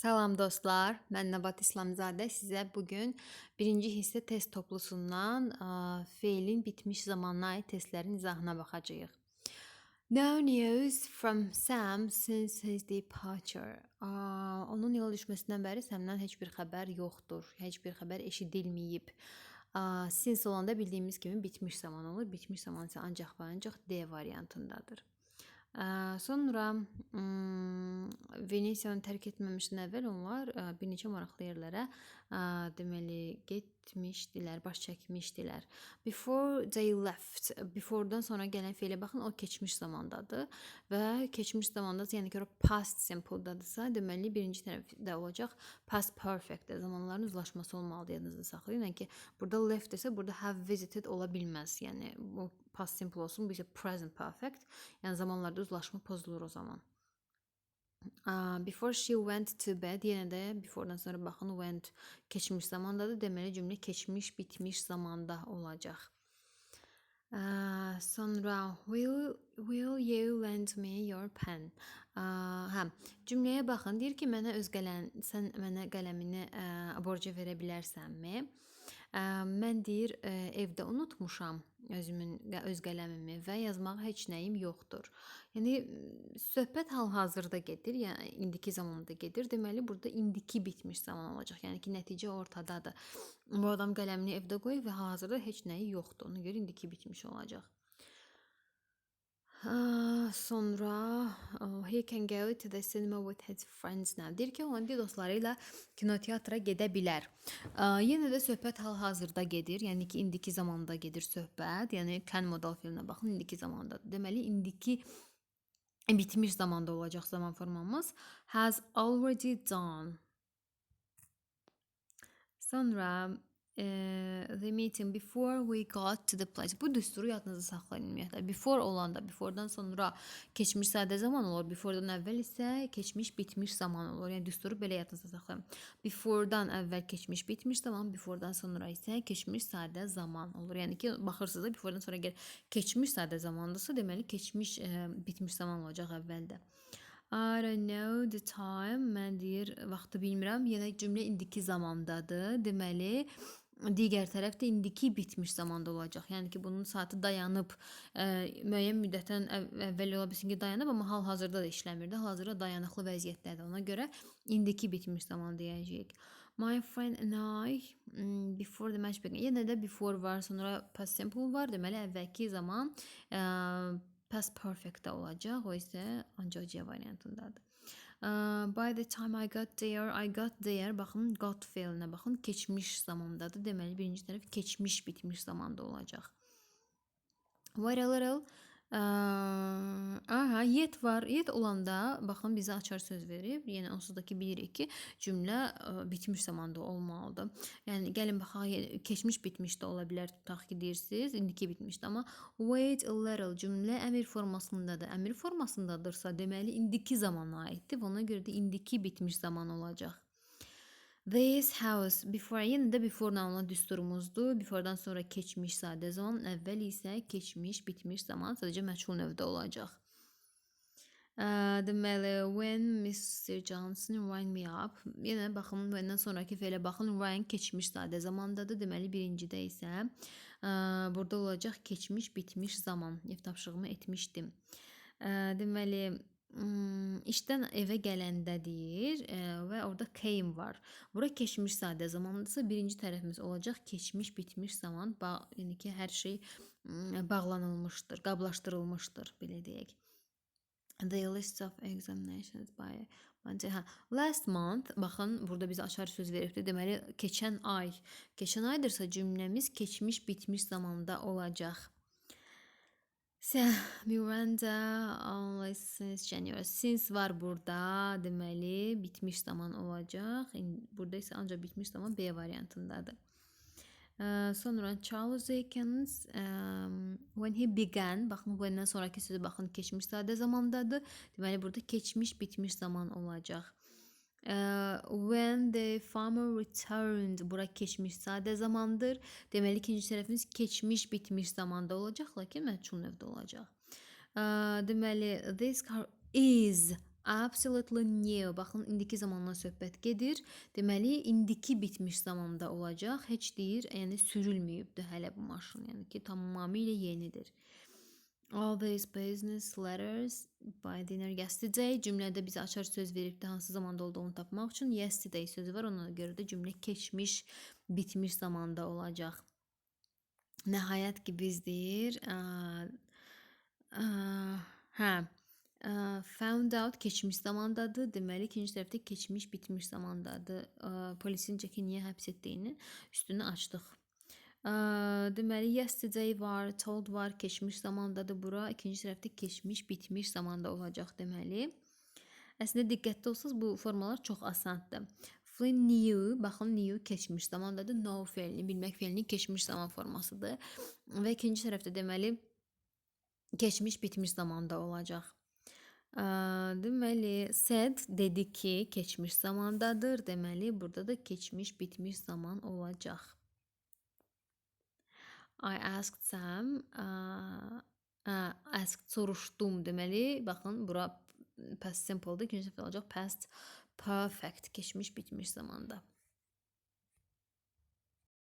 Salam dostlar, mən Nəbat İslamzadə sizə bu gün birinci hissə test toplusundan ə, feilin bitmiş zamanına aid testlərin izahına baxacağıq. No news from Sam since his departure. Ə, onun yola düşməsindən bəri Samdan heç bir xəbər yoxdur. Heç bir xəbər eşidilməyib. Ə, Since olanda bildiyimiz kimi bitmiş zaman olur. Bitmiş zaman isə ancaq və ancaq D variantındadır. Sonra Venesiyanı tərk etməmişdən əvvəl onlar bir neçə maraqlı yerlərə deməli getmişdilər, baş çəkmişdilər. Before they left, before'dan sonra gələn feilə baxın, o keçmiş zamandadır və keçmiş zamanda, yəni ki, ora past simple-dadırsa, deməli birinci tərəfdə olacaq past perfect zamanların uzlaşması olmalıdır yadınızda saxlayın. Yəni ki, burada left isə burada have visited ola bilməz. Yəni bu past simple olsun, bu isə present perfect. Yəni zamanlarda uzlaşma pozulur o zaman. Uh, before she went to bed yenə də before'dan sonra baxın went keçmiş zamandadır. Deməli cümlə keçmiş, bitmiş zamanda olacaq. Uh, sonra will will you lend me your pen? Uh, hə, cümləyə baxın. Deyir ki, mənə öz qələm sən mənə qələmini ə, borca verə bilərsənmi? Mən deyir evdə unutmuşam özümün öz qələmimi və yazmağa heç nəyim yoxdur. Yəni söhbət hal-hazırda gedir, yəni indiki zamanda gedir. Deməli burada indiki bitmiş zaman olacaq. Yəni ki, nəticə ortadadır. Bu adam qələmini evdə qoyub və hal-hazırda heç nəyi yoxdur. Ona görə indiki bitmiş olacaq. Ah, Sonra oh, he can go to the cinema with his friends now. Deyir ki, o indi dostları ilə kinoteatra gedə bilər. Ah, Yenə də söhbət hal-hazırda gedir. Yəni ki, indiki zamanda gedir söhbət. Yəni can modal fiilinə baxın, indiki zamandadır. Deməli, indiki bitmiş zamanda olacaq zaman formamız has already done. Sonra the meeting before we got to the place. Bu düsturu yadınızda saxlayın ümumiyyətlə. Before olanda, before'dan sonra keçmiş sadə zaman olur. Before'dan əvvəl isə keçmiş bitmiş zaman olur. Yəni düsturu belə yadınızda saxlayın. Before'dan əvvəl keçmiş bitmiş zaman, before'dan sonra isə keçmiş sadə zaman olur. Yəni ki, baxırsınız da before'dan sonra gəl keçmiş sadə zamandırsa, deməli keçmiş eee, bitmiş zaman olacaq əvvəldə. I don't know the time. Mən deyir, vaxtı bilmirəm. Yenə cümlə indiki zamandadır. Deməli, digər tərəf də indiki bitmiş zamanda olacaq. Yəni ki, bunun saatı dayanıb, ə, müəyyən müddətdən əv- əvvəl ola bilsin ki, dayanıb, amma hal-hazırda da işləmir də. Hal-hazırda dayanıqlı vəziyyətdədir. Ona görə indiki bitmiş zaman deyəcəyik. My friend and I mm, before the match began. Yenə də before var, sonra past simple var. Deməli, əvvəlki zaman ə, past perfect-də olacaq. O isə ancaq C variantındadır. Uh, by the time I got there, I got there. Baxın, got feilinə baxın. Keçmiş zamandadır. Deməli, birinci tərəf keçmiş, bitmiş zamanda olacaq. A little Aa, aha, yet var. Yet olanda baxın bizə açar söz verib. Yəni onsuz ki bilirik ki, cümlə ə, bitmiş zamanda olmalıdır. Yəni gəlin baxaq, keçmiş bitmiş də ola bilər. Tutaq ki deyirsiniz, indiki bitmişdi, amma wait a little cümlə əmr formasındadır. Əmr formasındadırsa, deməli indiki zamana aiddir. Ona görə də indiki bitmiş zaman olacaq. This house before yenə də before-la olan düsturumuzdur. Before-dan sonra keçmiş sadə zaman, əvvəl isə keçmiş, bitmiş zaman sadəcə məchul növdə olacaq. Ə, Deməli, when Mr. Johnson rang me up. Yenə baxın, when-dən sonrakı feilə baxın. Rang keçmiş sadə zamandadır. Deməli, birincidə isə ə, burada olacaq keçmiş, bitmiş zaman. Ev tapşırığımı etmişdim. Ə, Deməli, ım, işdən evə gələndə deyir ə, və orada came var. Bura keçmiş sadə zamandırsa birinci tərəfimiz olacaq keçmiş, bitmiş zaman. Yəni ki, hər şey ım, bağlanılmışdır, qablaşdırılmışdır, belə deyək. The list of examinations by Bence hə, last month baxın burada bizə açar söz veribdi. Deməli keçən ay. Keçən aydırsa cümləmiz keçmiş, bitmiş zamanda olacaq. So, Miranda only since January. Since var burada. Deməli bitmiş zaman olacaq. İn- Burada isə ancaq bitmiş zaman B variantındadır. Sonra Charles um, when he began, baxın bundan sonrakı sözə baxın keçmiş sadə zamandadır. Deməli burada keçmiş bitmiş zaman olacaq. When the farmer returned, bura keçmiş sadə zamandır. Deməli ikinci tərəfimiz keçmiş bitmiş zamanda olacaq, lakin məchul növdə olacaq. Deməli this car is Absolutely new. Baxın, indiki zamandan söhbət gedir. Deməli, indiki bitmiş zamanda olacaq. Heç deyir, yəni sürülməyibdir hələ bu maşın. Yəni ki, tamamilə yenidir. All these business letters by dinner yesterday cümlədə bizə açar söz veribdi hansı zamanda olduğunu tapmaq üçün. Yesterday sözü var, ona görə də cümlə keçmiş, bitmiş zamanda olacaq. Nəhayət ki biz deyir. Ə, ə, hə. Found out keçmiş zamandadır. Deməli ikinci tərəfdə keçmiş, bitmiş zamandadır. Polisin Jacki niyə həbs etdiyini üstünü açdıq. Deməli yesterday var, told var, keçmiş zamandadır bura. İkinci tərəfdə keçmiş, bitmiş zamanda olacaq deməli. Əslində diqqətli olsaz bu formalar çox asandır. Flynn knew, baxın knew keçmiş zamandadır. Know fe'lini, bilmək fe'linin keçmiş zaman formasıdır. Və ikinci tərəfdə deməli keçmiş, bitmiş zamanda olacaq. Deməli said dedi ki, keçmiş zamandadır. Deməli burada da keçmiş, bitmiş zaman olacaq. I asked Sam, ə, asked soruşdum deməli, baxın bura past simple'dır. İkinci olacaq past perfect, keçmiş, bitmiş zamanda.